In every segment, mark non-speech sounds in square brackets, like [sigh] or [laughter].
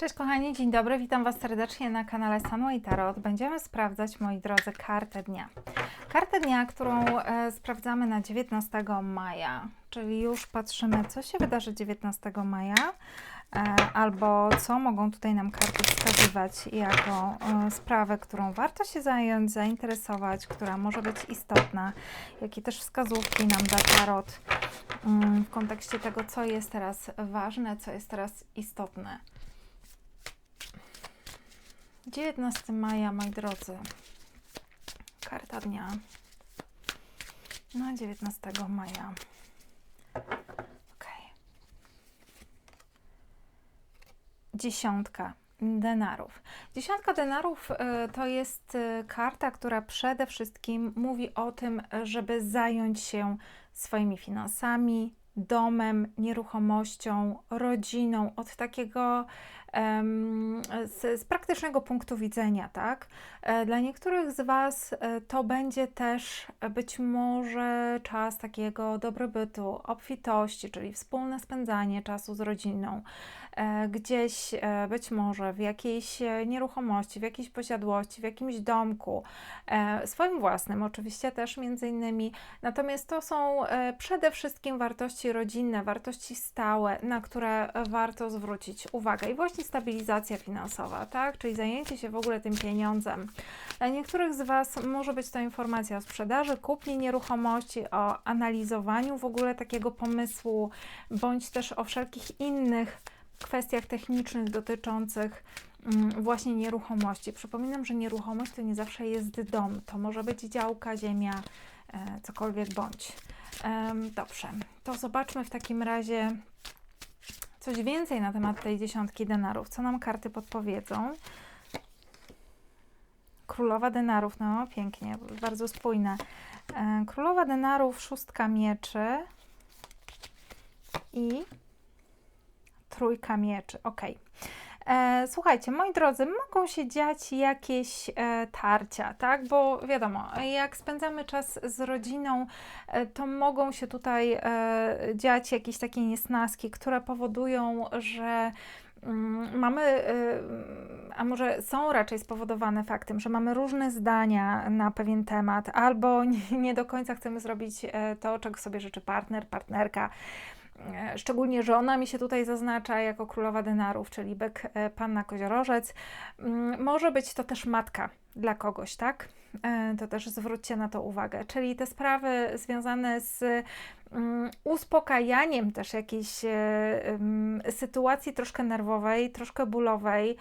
Cześć kochani, dzień dobry, witam Was serdecznie na kanale Sunway Tarot. Będziemy sprawdzać, moi drodzy, kartę dnia. Kartę dnia, którą e, sprawdzamy na 19 maja, czyli już patrzymy, co się wydarzy 19 maja, e, albo co mogą tutaj nam karty wskazywać jako e, sprawę, którą warto się zająć, zainteresować, która może być istotna, jakie też wskazówki nam da tarot mm, w kontekście tego, co jest teraz ważne, co jest teraz istotne. 19 maja, moi drodzy. Karta dnia. Na 19 maja. Ok. Dziesiątka denarów. Dziesiątka denarów y, to jest y, karta, która przede wszystkim mówi o tym, żeby zająć się swoimi finansami, domem, nieruchomością, rodziną, od takiego z, z, praktycznego punktu widzenia, tak? E, dla niektórych z Was e, to będzie też być może czas takiego dobrobytu, obfitości, czyli wspólne spędzanie czasu z rodziną, e, gdzieś być może w jakiejś nieruchomości, w jakiejś posiadłości, w jakimś domku, swoim własnym oczywiście też między innymi. Natomiast to są przede wszystkim wartości rodzinne, wartości stałe, na które warto zwrócić uwagę. I właśnie stabilizacja finansowa, tak? Czyli zajęcie się w ogóle tym pieniądzem. Dla niektórych z Was może być to informacja o sprzedaży, kupnie nieruchomości, o analizowaniu w ogóle takiego pomysłu, bądź też o wszelkich innych kwestiach technicznych dotyczących właśnie nieruchomości. Przypominam, że nieruchomość to nie zawsze jest dom, to może być działka, ziemia, e, cokolwiek bądź. Dobrze, to zobaczmy w takim razie coś więcej na temat tej dziesiątki denarów. Co nam karty podpowiedzą? Królowa denarów, no pięknie, bardzo spójne. E, królowa denarów, szóstka mieczy i trójka mieczy. Ok. E, słuchajcie, moi drodzy, mogą się dziać jakieś e, tarcia, tak? Bo wiadomo, jak spędzamy czas z rodziną, e, to mogą się tutaj dziać jakieś takie niesnaski, które powodują, że mm, mamy, a może są raczej spowodowane faktem, że mamy różne zdania na pewien temat, albo [laughs] nie, do końca chcemy zrobić to, czego sobie życzy partner, partnerka. E, szczególnie, że ona mi się tutaj zaznacza jako królowa denarów, czyli byk e, panna koziorożec. Mm, może być to też matka dla kogoś, tak? E, to też zwróćcie na to uwagę. Czyli te sprawy związane z mm, uspokajaniem też jakiejś sytuacji troszkę nerwowej, troszkę bólowej,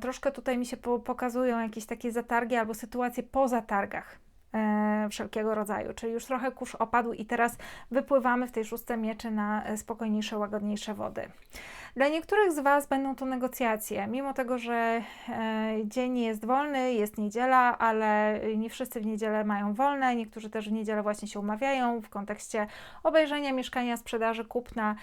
troszkę tutaj mi się pokazują jakieś takie zatargi albo sytuacje po zatargach wszelkiego rodzaju, czyli już trochę kurz opadł i teraz wypływamy w tej szóstce mieczy na e, spokojniejsze, łagodniejsze wody. Dla niektórych z Was będą to negocjacje, mimo tego, że e, dzień jest wolny, jest niedziela, ale nie wszyscy w niedzielę mają wolne, niektórzy też w niedzielę właśnie się umawiają w kontekście obejrzenia mieszkania, sprzedaży, kupna,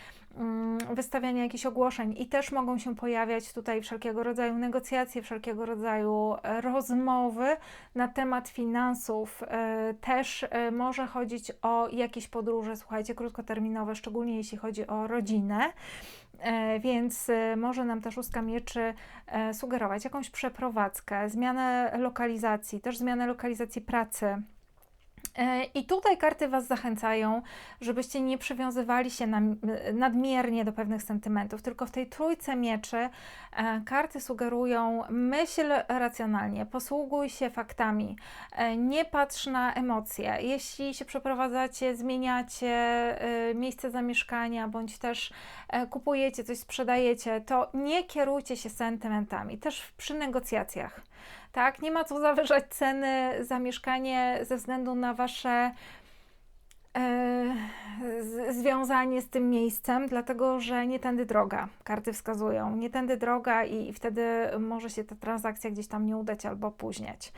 wystawiania jakichś ogłoszeń i też mogą się pojawiać tutaj wszelkiego rodzaju negocjacje, wszelkiego rodzaju rozmowy na temat finansów. E, też e, może chodzić o jakieś podróże, słuchajcie, krótkoterminowe, szczególnie jeśli chodzi o rodzinę. E, więc e, może nam ta szóstka mieczy e, sugerować jakąś przeprowadzkę, zmianę lokalizacji, też zmianę lokalizacji pracy E, I tutaj karty Was zachęcają, żebyście nie przywiązywali się na, nadmiernie do pewnych sentymentów, tylko w tej trójce mieczy e, karty sugerują myśl racjonalnie, posługuj się faktami, e, nie patrz na emocje. Jeśli się przeprowadzacie, zmieniacie miejsce zamieszkania, bądź też kupujecie coś, sprzedajecie, to nie kierujcie się sentymentami, też przy negocjacjach tak? Nie ma co zawyżać ceny za mieszkanie ze względu na wasze e, związanie z tym miejscem, dlatego że nie tędy droga, karty wskazują, nie tędy droga i, i wtedy może się ta transakcja gdzieś tam nie udać albo opóźniać.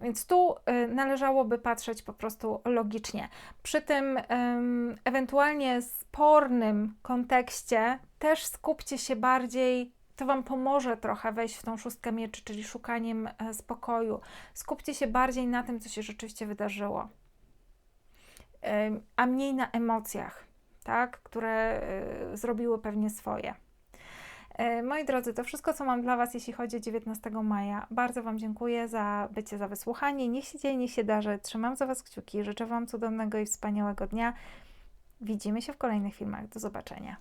Więc tu y, należałoby patrzeć po prostu logicznie. Przy tym ewentualnie spornym kontekście też skupcie się bardziej to Wam pomoże trochę wejść w tą szóstkę mieczy, czyli szukaniem e, spokoju. Skupcie się bardziej na tym, co się rzeczywiście wydarzyło, a mniej na emocjach, tak, które e, zrobiły pewnie swoje. E, Moi drodzy, to wszystko, co mam dla Was, jeśli chodzi o 19 maja. Bardzo Wam dziękuję za bycie, za wysłuchanie. Niech się dzieje, niech się darzy. Trzymam za Was kciuki. Życzę Wam cudownego i wspaniałego dnia. Widzimy się w kolejnych filmach. Do zobaczenia.